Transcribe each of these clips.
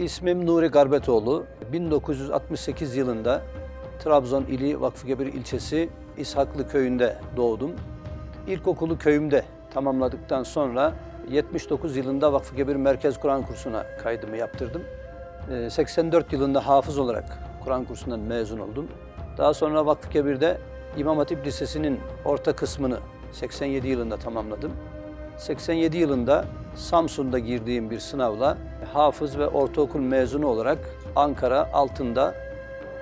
İsmim Nuri Garbetoğlu. 1968 yılında Trabzon ili Vakfıkebir ilçesi İshaklı köyünde doğdum. İlkokulu köyümde tamamladıktan sonra 79 yılında Vakfıkebir Merkez Kur'an kursuna kaydımı yaptırdım. Ee, 84 yılında hafız olarak Kur'an kursundan mezun oldum. Daha sonra Vakfıkebir'de İmam Hatip Lisesi'nin orta kısmını 87 yılında tamamladım. 87 yılında Samsun'da girdiğim bir sınavla hafız ve ortaokul mezunu olarak Ankara Altın'da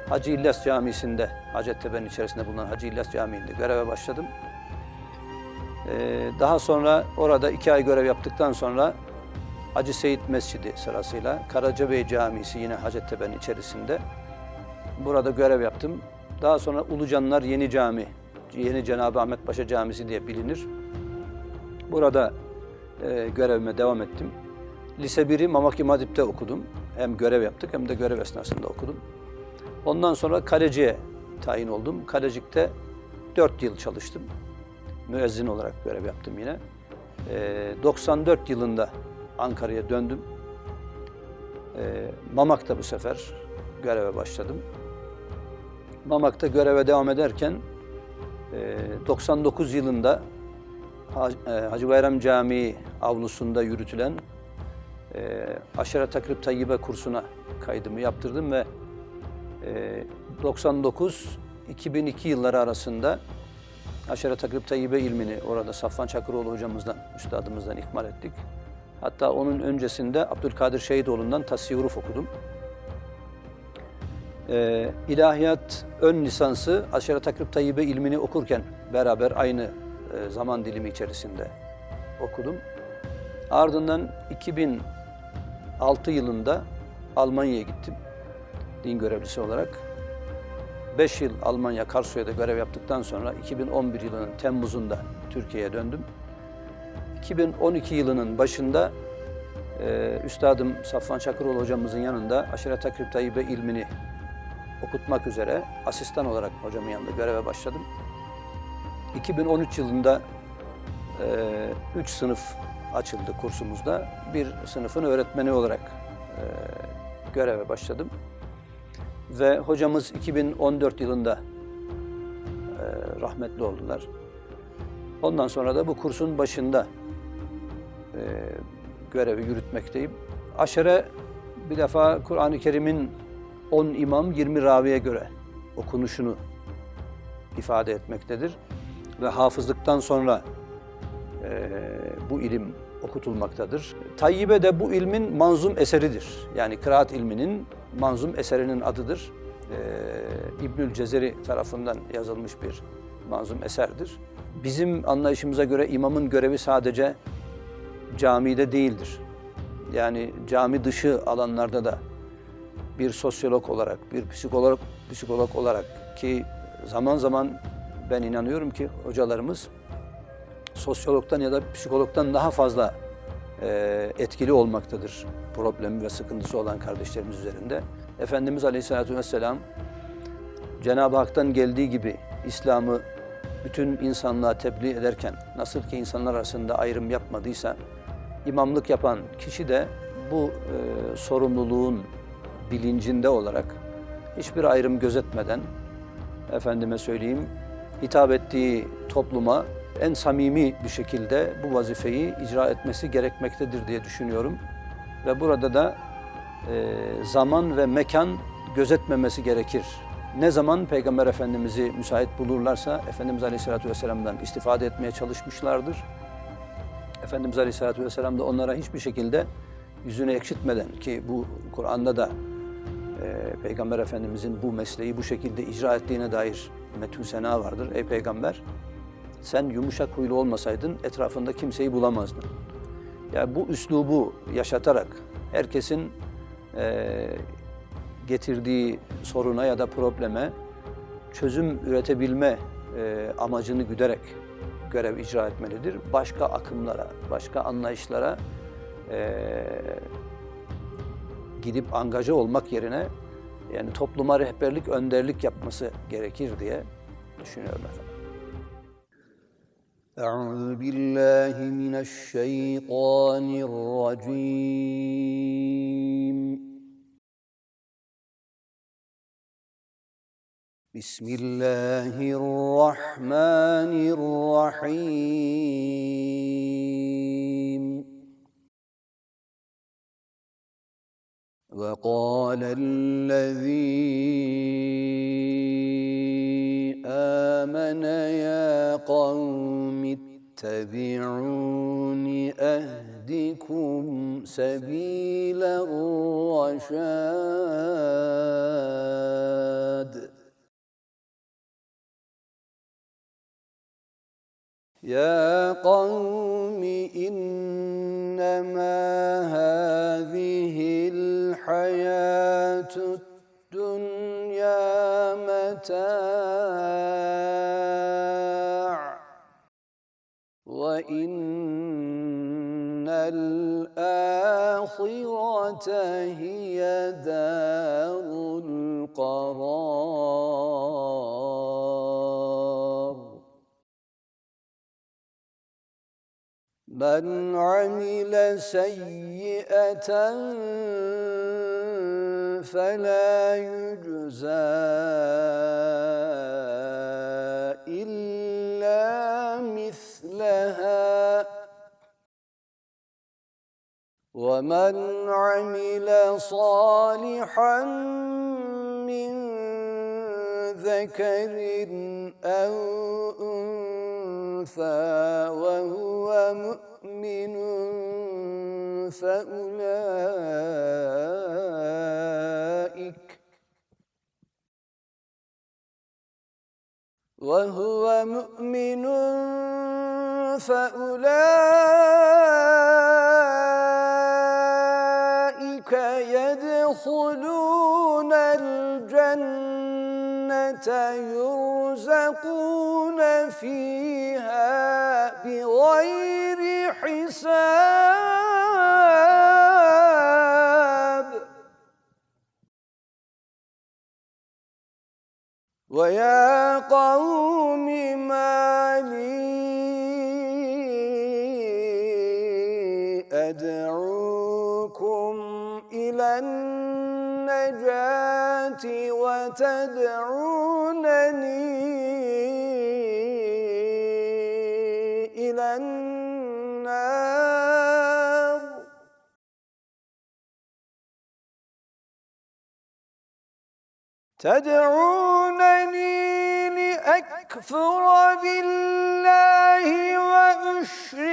Hacı İlyas Camisi'nde, Hacettepe'nin içerisinde bulunan Hacı İlyas Camii'nde göreve başladım. Ee, daha sonra orada iki ay görev yaptıktan sonra Hacı Seyit Mescidi sırasıyla Karacabey Camisi yine Hacettepe'nin içerisinde burada görev yaptım. Daha sonra Ulucanlar Yeni Cami, Yeni Cenab-ı Ahmet Paşa Camisi diye bilinir. Burada e, görevime devam ettim. Lise 1'i Mamak İmam Hatip'te okudum. Hem görev yaptık hem de görev esnasında okudum. Ondan sonra kaleciye tayin oldum. Kalecik'te 4 yıl çalıştım. Müezzin olarak görev yaptım yine. E, 94 yılında Ankara'ya döndüm. E, Mamak'ta bu sefer göreve başladım. Mamak'ta göreve devam ederken e, 99 yılında Hacı Bayram Camii avlusunda yürütülen e, Aşere Takrib Tayyibe kursuna kaydımı yaptırdım ve e, 99-2002 yılları arasında Aşere Takrib Tayyibe ilmini orada Safvan Çakıroğlu hocamızdan, üstadımızdan ikmal ettik. Hatta onun öncesinde Abdülkadir Şehidoğlu'ndan Tasih Huruf okudum. Ee, ilahiyat ön lisansı Aşere Takrib Tayyibe ilmini okurken beraber aynı e, zaman dilimi içerisinde okudum. Ardından 2006 yılında Almanya'ya gittim din görevlisi olarak. 5 yıl Almanya Karlsruhe'de görev yaptıktan sonra 2011 yılının Temmuz'unda Türkiye'ye döndüm. 2012 yılının başında e, Üstadım Safvan Çakıroğlu hocamızın yanında Aşiret Takrib Tayyibe ilmini okutmak üzere asistan olarak hocamın yanında göreve başladım. 2013 yılında 3 sınıf açıldı kursumuzda. Bir sınıfın öğretmeni olarak e, göreve başladım. Ve hocamız 2014 yılında e, rahmetli oldular. Ondan sonra da bu kursun başında e, görevi yürütmekteyim. Aşere bir defa Kur'an-ı Kerim'in 10 imam 20 raviye göre okunuşunu ifade etmektedir. Ve hafızlıktan sonra e, bu ilim okutulmaktadır. Tayyibe de bu ilmin manzum eseridir. Yani kıraat ilminin manzum eserinin adıdır. E, İbnül Cezeri tarafından yazılmış bir manzum eserdir. Bizim anlayışımıza göre imamın görevi sadece camide değildir. Yani cami dışı alanlarda da bir sosyolog olarak, bir psikolog, psikolog olarak ki zaman zaman ben inanıyorum ki hocalarımız sosyologdan ya da psikologdan daha fazla e, etkili olmaktadır problemi ve sıkıntısı olan kardeşlerimiz üzerinde. Efendimiz Aleyhisselatü Vesselam Cenab-ı Hak'tan geldiği gibi İslam'ı bütün insanlığa tebliğ ederken nasıl ki insanlar arasında ayrım yapmadıysa imamlık yapan kişi de bu e, sorumluluğun bilincinde olarak hiçbir ayrım gözetmeden efendime söyleyeyim hitap ettiği topluma en samimi bir şekilde bu vazifeyi icra etmesi gerekmektedir diye düşünüyorum. Ve burada da e, zaman ve mekan gözetmemesi gerekir. Ne zaman Peygamber Efendimiz'i müsait bulurlarsa Efendimiz Aleyhisselatü Vesselam'dan istifade etmeye çalışmışlardır. Efendimiz Aleyhisselatü Vesselam da onlara hiçbir şekilde yüzünü ekşitmeden ki bu Kur'an'da da e, Peygamber Efendimizin bu mesleği bu şekilde icra ettiğine dair metü sena vardır. Ey Peygamber sen yumuşak huylu olmasaydın etrafında kimseyi bulamazdın. Yani bu üslubu yaşatarak herkesin e, getirdiği soruna ya da probleme çözüm üretebilme e, amacını güderek görev icra etmelidir. Başka akımlara, başka anlayışlara e, gidip angaja olmak yerine yani topluma rehberlik, önderlik yapması gerekir diye düşünüyorum efendim. أعوذ بسم الله الرحمن الرحيم وقال الذي آمن يا قوم اتبعون أهدكم سبيل الرشاد. يا قوم إنما هذه الحياة الدنيا متاع. وإن الآخرة هي دار القرار. من عمل سيئة فلا يجزى إلا مثلها. ومن عمل صالحا من ذكر أو أنثى وهو مؤمن فأولئك وهو مؤمن فأولئك يدخلون الجنة يرزقون فيها بغير حساب. ويا قوم ما لي أدعوكم إلى النجاة وتدعونني تدعونني لأكفر بالله وأشرك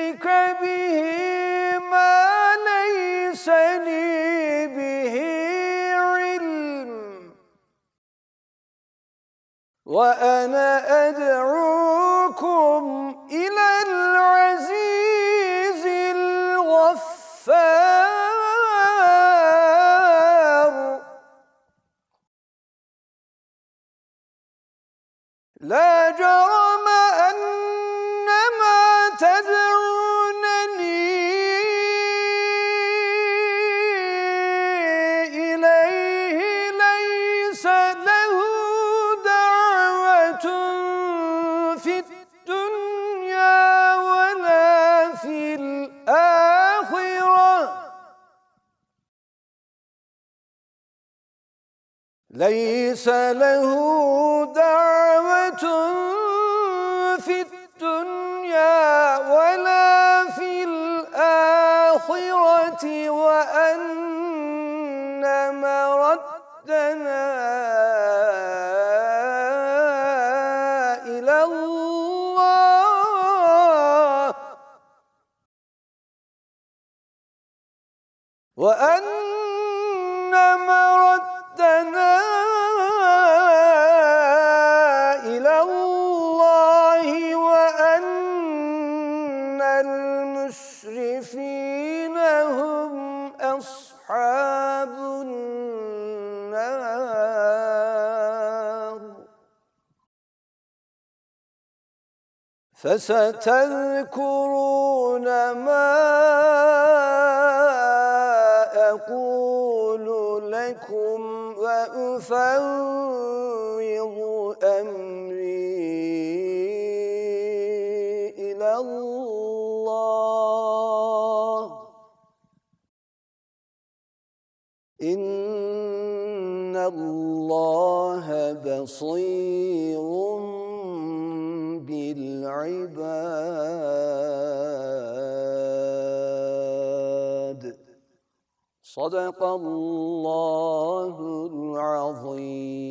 ليس له دعوة في الدنيا ولا في الآخرة وأن مردنا إلى الله. وأن مردنا فستذكرون ما أقول لكم وأفوض أمري إلى الله. إن الله بصير العباد. صدق الله العظيم.